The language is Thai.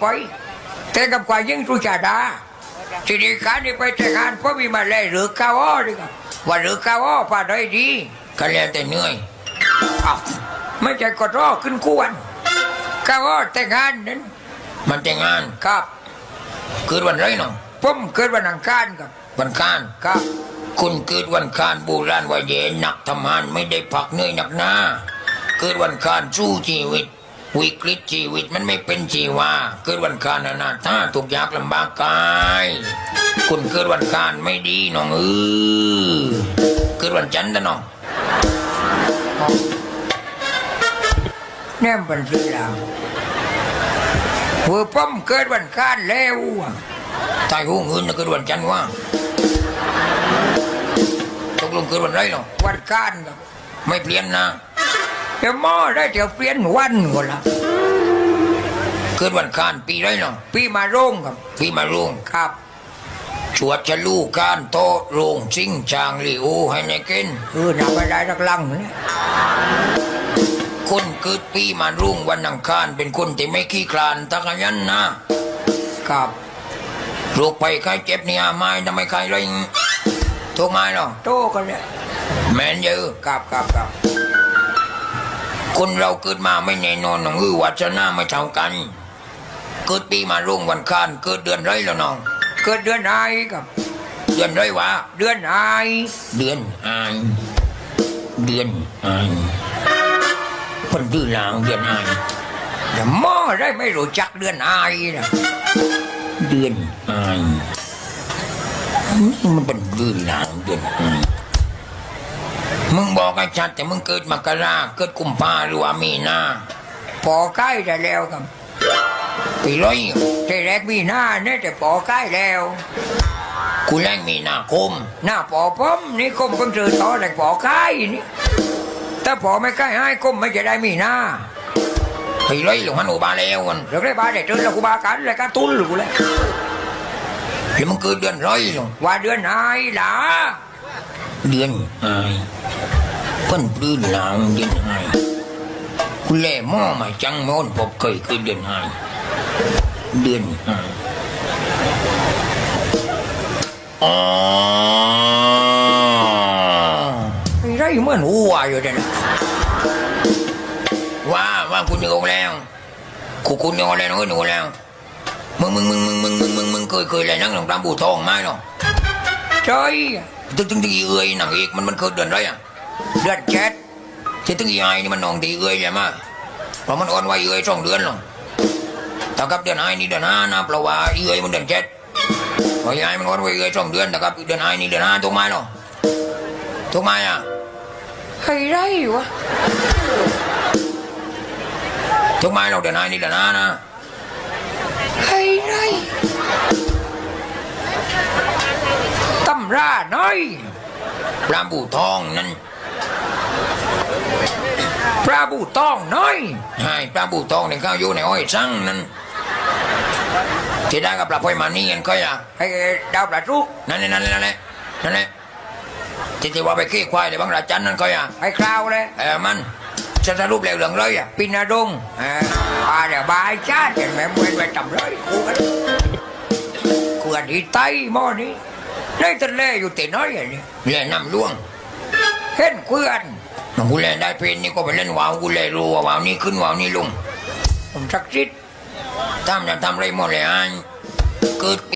ไปแต่กับกว่ายิ่งตุจาดาทีนี้การนี่ไปแต่งงานเพราะมีมาเลยหรือก้าวอ้อดีกว่าว่าหรือก้าวอ้อป่าได้ดีก็แล้วแต่เหนื่อยอ้าวไม่ใช่กดรอขึ้นกวนก้าวอ้อแต่งงานนั้น มันแต่งงานครับเกิดวันไรเนาะผมเกิดวันอังคารครับวันคานครับ คุณเกิดวันคานโบราณว่าเย็นหนักทำงานไม่ได้พักเหนื่อยหนักหนาเกิดวันคานสู้ชีวิต วิกฤตชีวิตมันไม่เป็นชีวาเกิดวันคานอนาถาทุกข์ยากลำบากกายคุณเกิดวันคานไม่ดีน้องเออเกิดวันจันทร์นะน้องแน่มเป็นสื่อแล้วเว่าผมเกิดวันอังคารแล้วอะตายหูเงินนะเกิดวันจันทร์ว่าตกลงเกิดวันไรเนาะวันอังคารครับไม่เปลี่ยนนะ เดี๋ยวหมอได้เดี๋ยวเปลี่ยนวันก็ละเกิดวันคานปีไรเนาะพี่มาโรงครับ ปีมารุงครับชวดจะลูกการโตะโรงซิงจางลีโอให้ในกินเออหนักไปได้รักลังเนี่ยคนเกิดปีมารุ่งวันอังคารเป็นคนที่ไม่ขี้คลานตะกยันนะครับโรคภัยไข้เจ็บเนี่ยไม่ทำไมใครเลยทุกไม้หรอโตกันเนี่ยแมนเยอะครับครับครับ คนเราเกิดมาไม่แน่นอนน้องอือวัชนาไม่เท่ากัน เกิดปีมารุ่งวันคานเกิดเดือนไรแล้วน้อง เกิดเดือนไอครับ เดือนไรวะ เดือนไอเดือนอายเดือนอายคนดื้อหลางเดือนอายเดี๋ยวหมอได้ไม่รู้จักเดือนไอนะเดือนอายนี่มันเป็นเดือนหลางเดือนอาย มึงบอกไอ้ชัดแต่มึงเกิดมกราเกิดกุมภาหรือว่ามีนาพอใกล้ได้แล้วครับปีร้อยแต่แรกมีหน้าเนี่ยแต่พอใกล้แล้ว กูแรงมีนาคม หน้าพอผมนี่คมเพิ่งเจอต่อแต่พอใกล้นี่ถ้าพอไม่ใกล้ให้คมไม่จะได้มีหน้าปีร้อยหลวงฮันโอบาแล้วกันเราได้บาได้เจอแล้วกูบากันเลยกันตุ้นหรือกูเลยแล้วมึงเกิดเดือนร้อยหลวงว่าเดือนไอหลา เดือนไอเพิ่นปลื้นหนาวเดือนหาคุณแล่ม้อมาจังม้อนพบเคยคือเดือนไฮ้เดือนไายอ๋อไรเหมือนหัวอยู่เด่นว่าว่ากูเหนียวแล้วกูกูเหนียวแล้วหนูแล้วมึงมึงมึงมึงมึงมึงมึงเคยเคยอะไรนั่งหลงตามบูทองไหมเนาะใช่ ตึงตึงตีเอ้ยหนังเอกมันมันเกิดเดือนไรอะเดือนเจ็ดที่ตึงอีไอนี่มันนองตีเอ้ยใช่ไหมเพราะมันอ่อนไหวเอ้ยสองเดือนหรอกแต่กับเดือนไอนี่เดือนห้านะเพราะว่าเอ้ยมันเดือนเจ็ดเพราะไอมันอ่อนไหวเอ้ยสองเดือนแต่กับเดือนไอนี่เดือนห้าถูกไหมเนาะถูกไหมอะไอ้ไรวะถูกไหมเราเดือนไอนี่เดือนห้านะไอ้ไร ตำราน้อยปลาบูทองนั้นพระบูต้องน้อยใช่ปลาบูทองในข้าวอยู่ในอ้อยสั่งนั้นที่ได้กับปลาพอยมานี่กันก็อย่าไอ้ดาวประทุกนั่นแหละนั่นแหละนั่นแหละนั่นแหละที่ที่ว่าไปขี้ควายในบางราจันนั่นก็อย่าไอ้คราวเลยเออมันจะสรุปแล้วเรื่องเลยอะปินาดงอ่าปลาเดี๋ยวบายชาติเห็นไหมเว้นไปจำเลยกูกันกูกันที่ไตหม้อนี้ ได้ทะเลอยู่ตีน้อยอย่างนี้เล่นน้ำล่วงเห็นเพื่อนน้องกูเล่นได้เพลงนี่ก็ไปเล่นวาวกูเล่นรู้ว่าวาวนี่ขึ้นวาวนี่ลงผมชักชิดทำจะทำไรหมดเลยอันเกิด